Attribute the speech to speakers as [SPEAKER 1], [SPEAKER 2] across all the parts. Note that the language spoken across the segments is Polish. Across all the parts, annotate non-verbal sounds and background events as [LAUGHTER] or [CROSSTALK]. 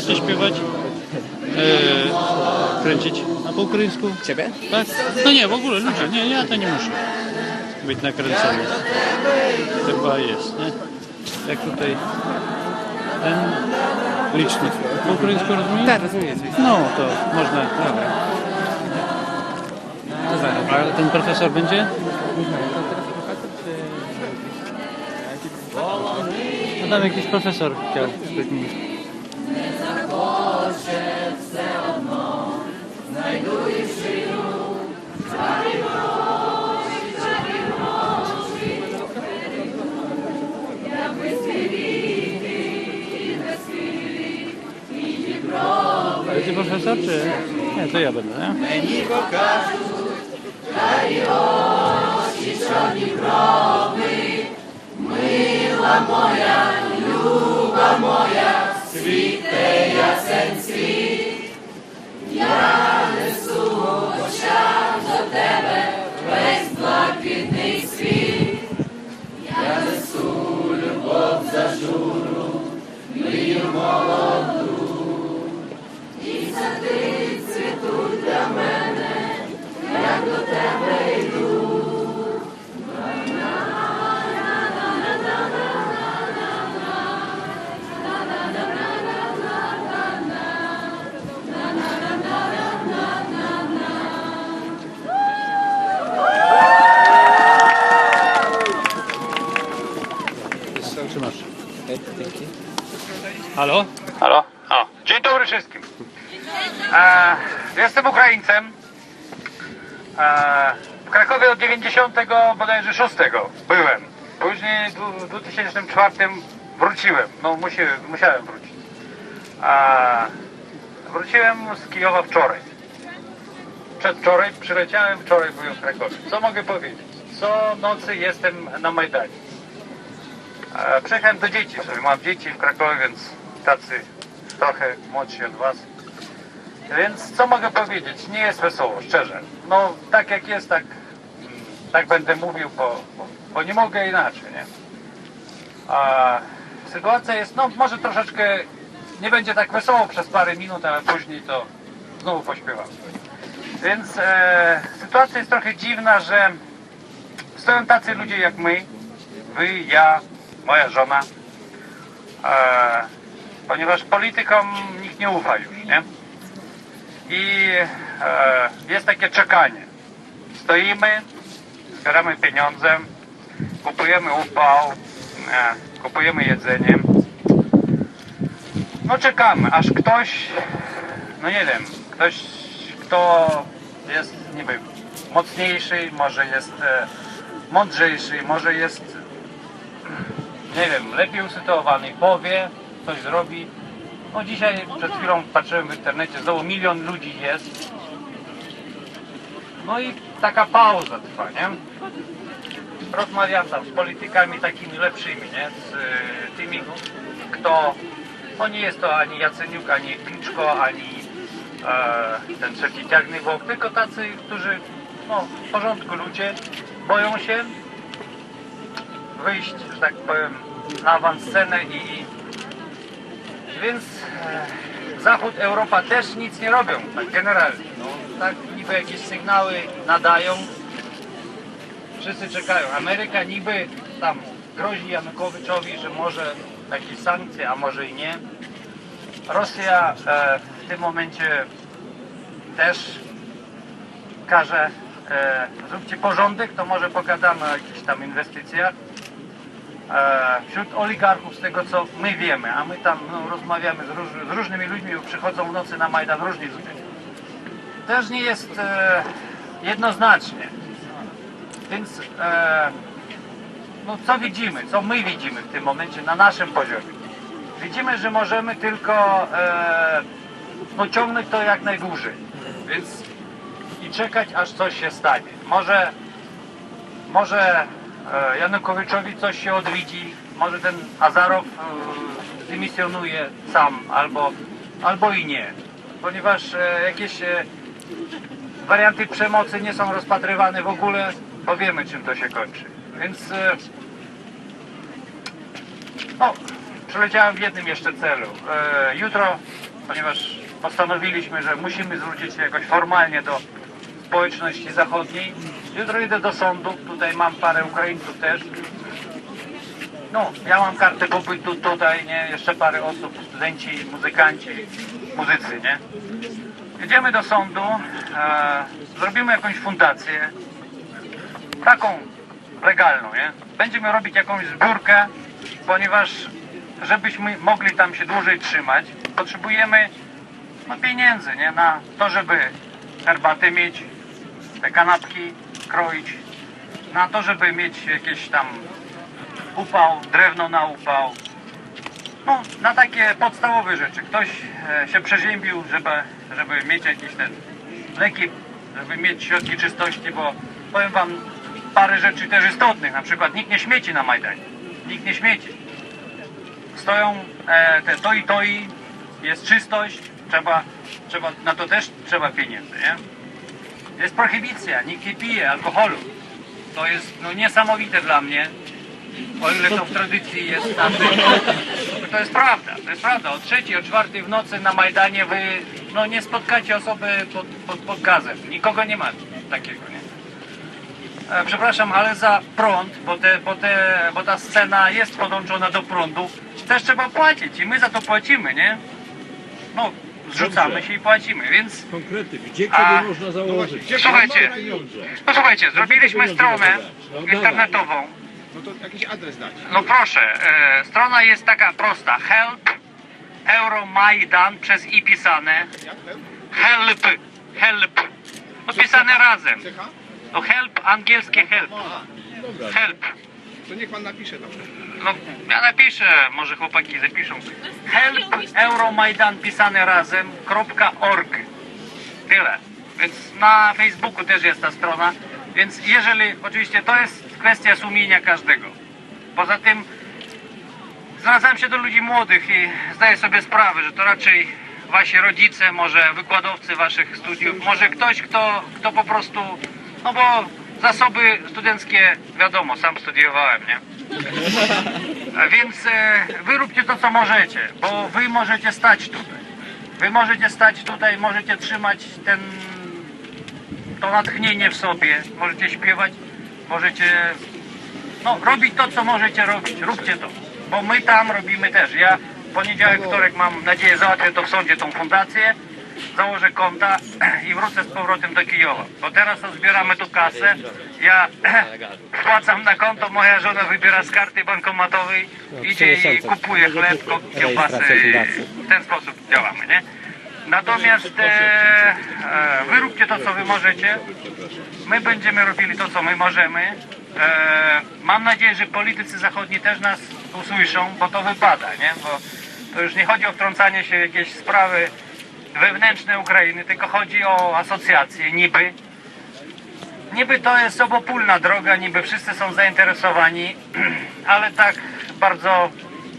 [SPEAKER 1] możecie śpiewać? E, kręcić na po ukraińsku?
[SPEAKER 2] Ciebie?
[SPEAKER 1] Tak? No nie, w ogóle ludzie, nie, ja to nie muszę być nakręcony. Chyba jest, nie? Jak tutaj ten licznik. Po ukraińsku rozumie?
[SPEAKER 2] Tak, rozumiem.
[SPEAKER 1] No, to można.
[SPEAKER 2] Dobra. Zaraz.
[SPEAKER 1] A ten profesor będzie?
[SPEAKER 2] To teraz profesor czy...
[SPEAKER 1] No tam jakiś profesor chciał profesor, czy... Nie, to ja będę, nie? Trzymasz. Halo?
[SPEAKER 3] Halo? O. Dzień dobry wszystkim. E, jestem Ukraińcem. E, w Krakowie od 90 bodajże 6 byłem. Później w 2004 wróciłem. No musi, musiałem wrócić. E, wróciłem z Kijowa wczoraj. Przedwczoraj przyleciałem, wczoraj byłem w Krakowie. Co mogę powiedzieć? Co nocy jestem na Majdanie. E, Przyjechałem do dzieci, sobie mam dzieci w Krakowie, więc tacy trochę młodsi od was. Więc co mogę powiedzieć? Nie jest wesoło, szczerze. No tak jak jest, tak, mm, tak będę mówił, bo, bo, bo nie mogę inaczej, nie? A sytuacja jest, no może troszeczkę nie będzie tak wesoło przez parę minut, ale później to znowu pośpiewam. Więc e, sytuacja jest trochę dziwna, że stoją tacy ludzie jak my, wy, ja, moja żona, e, ponieważ politykom nikt nie ufa już, nie? I e, jest takie czekanie. Stoimy, zbieramy pieniądze, kupujemy upał, e, kupujemy jedzenie. No czekamy, aż ktoś, no nie wiem, ktoś, kto jest niby mocniejszy, może jest e, mądrzejszy, może jest nie wiem, lepiej usytuowany, powie, coś zrobi. No dzisiaj przed chwilą patrzyłem w internecie, znowu milion ludzi jest. No i taka pauza trwa, nie? Rozmawiam z politykami takimi lepszymi, nie? Z y, tymi, kto... No nie jest to ani Jaceniuk, ani Kliczko, ani e, ten trzeci Tiagnywok, tylko tacy, którzy no, w porządku ludzie, boją się wyjść, że tak powiem, na awanscenę i, więc e, Zachód, Europa też nic nie robią, tak generalnie. No, tak niby jakieś sygnały nadają, wszyscy czekają. Ameryka niby tam grozi Janukowyczowi, że może jakieś sankcje, a może i nie. Rosja e, w tym momencie też każe e, zróbcie porządek, to może pogadamy o jakichś tam inwestycjach wśród oligarchów z tego co my wiemy, a my tam no, rozmawiamy z, róż, z różnymi ludźmi, przychodzą w nocy na Majdan różni ludzie. Też nie jest e, jednoznacznie. Więc e, no, co widzimy, co my widzimy w tym momencie na naszym poziomie? Widzimy, że możemy tylko e, no, ciągnąć to jak najdłużej. Więc i czekać aż coś się stanie. Może może e, Janukowyczowi coś się odwiedzi, może ten Azarow e, dymisjonuje sam, albo, albo i nie. Ponieważ e, jakieś e, warianty przemocy nie są rozpatrywane w ogóle, bo wiemy czym to się kończy. Więc e, no, przeleciałem w jednym jeszcze celu. E, jutro ponieważ postanowiliśmy, że musimy zwrócić się jakoś formalnie do społeczności zachodniej. Jutro idę do sądu, tutaj mam parę Ukraińców też. No, ja mam kartę pobytu tutaj, nie? Jeszcze parę osób, studenci, muzykanci, muzycy, nie? Jedziemy do sądu, e, zrobimy jakąś fundację, taką legalną, nie? Będziemy robić jakąś zbiórkę, ponieważ żebyśmy mogli tam się dłużej trzymać, potrzebujemy no, pieniędzy, nie? Na to, żeby herbatę mieć, te kanapki kroić, na to, żeby mieć jakieś tam upał, drewno na upał. No, na takie podstawowe rzeczy. Ktoś e, się przeziębił, żeby, żeby mieć jakieś te leki, żeby mieć środki czystości, bo powiem wam parę rzeczy też istotnych. Na przykład nikt nie śmieci na Majdanie. Nikt nie śmieci. Stoją e, te to i to i jest czystość, trzeba, trzeba, na to też trzeba pieniędzy, nie? Jest prohibicja, nikt nie pije alkoholu. To jest no, niesamowite dla mnie. O ile to w tradycji jest tam. To jest prawda, to jest prawda. O trzeciej, o czwartej w nocy na Majdanie wy no, nie spotkacie osoby pod, pod, pod gazem. Nikogo nie ma takiego, nie? E, przepraszam, ale za prąd, bo, te, bo, te, bo ta scena jest podłączona do prądu, też trzeba płacić i my za to płacimy, nie? No, zrzucamy się i płacimy, więc
[SPEAKER 4] Konkrety, gdzie
[SPEAKER 3] A,
[SPEAKER 4] kiedy można założyć?
[SPEAKER 3] słuchajcie,
[SPEAKER 4] Pieniądze.
[SPEAKER 3] no słuchajcie, zrobiliśmy stronę
[SPEAKER 4] No
[SPEAKER 3] internetową.
[SPEAKER 5] No to jakiś adres dać.
[SPEAKER 3] No proszę, e, strona jest taka prosta. Help Euromajdan przez i pisane.
[SPEAKER 5] Jak?
[SPEAKER 3] Help, help. No pisane razem.
[SPEAKER 5] CH?
[SPEAKER 3] No help, angielskie help.
[SPEAKER 4] Dobra,
[SPEAKER 3] Help.
[SPEAKER 5] To niech pan napisze tam.
[SPEAKER 3] No ja napiszę, może chłopaki zapiszą. Help Euromajdan pisane razem .org. Tyle. Więc na Facebooku też jest ta strona. Więc jeżeli, oczywiście to jest kwestia sumienia każdego. Poza tym zwracam się do ludzi młodych i zdaję sobie sprawę, że to raczej wasi rodzice, może wykładowcy waszych studiów, może ktoś, kto, kto po prostu, no bo zasoby studenckie, wiadomo, sam studiowałem, nie? Więc e, wy róbcie to, co możecie, bo wy możecie stać tutaj. Wy możecie stać tutaj, możecie trzymać ten, to natchnienie w sobie, możecie śpiewać, możecie no, robić to, co możecie robić. Róbcie to, bo my tam robimy też. Ja w poniedziałek, wtorek mam nadzieję załatwię to w sądzie, tą fundację, założę konta [CLEARS THROAT] i wrócę z powrotem do Kijowa. Bo teraz zbieramy tu kasę, ja [CLEARS THROAT] wpłacam na konto, moja żona wybiera z karty bankomatowej, idzie i kupuje chleb, ko- kiełbasy. W ten sposób działamy, nie? Natomiast e, e, wy róbcie to, co wy możecie. My będziemy robili to, co my możemy. E, mam nadzieję, że politycy zachodni też nas usłyszą, bo to wypada, nie? Bo to już nie chodzi o wtrącanie się w jakieś sprawy wewnętrzne Ukrainy, tylko chodzi o asocjacje, niby. Niby to jest obopólna droga, niby wszyscy są zainteresowani, [CLEARS THROAT] ale tak bardzo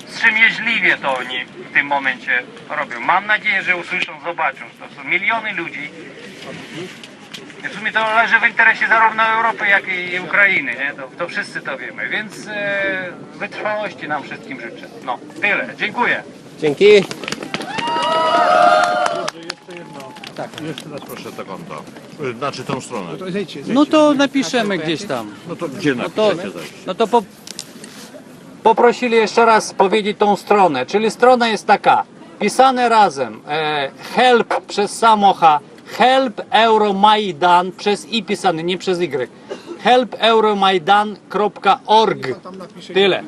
[SPEAKER 3] wstrzemięźliwie to oni w tym momencie robią. Mam nadzieję, że usłyszą, zobaczą. To są miliony ludzi. W sumie to leży w interesie zarówno Europy, jak i Ukrainy, nie? To, to wszyscy to wiemy, więc e, wytrwałości nam wszystkim życzę. No, tyle. Dziękuję.
[SPEAKER 2] Dzięki.
[SPEAKER 4] Jeszcze raz proszę to konto. Y, Znaczy tą stronę.
[SPEAKER 5] To zejdźcie, zejdźcie.
[SPEAKER 1] No to napiszemy gdzieś tam.
[SPEAKER 4] No to gdzie
[SPEAKER 1] No to,
[SPEAKER 4] napiszecie
[SPEAKER 1] no to po,
[SPEAKER 3] Poprosili jeszcze raz powiedzieć tą stronę, czyli strona jest taka, pisane razem, e, help przez samocha, help Euromajdan przez i pisane, nie przez y, helpeuromajdan.org.
[SPEAKER 5] Tam napisze.
[SPEAKER 3] Tyle.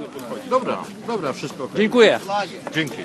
[SPEAKER 4] Dobra, dobra, wszystko okej.
[SPEAKER 1] dziękuję.
[SPEAKER 4] Dzięki.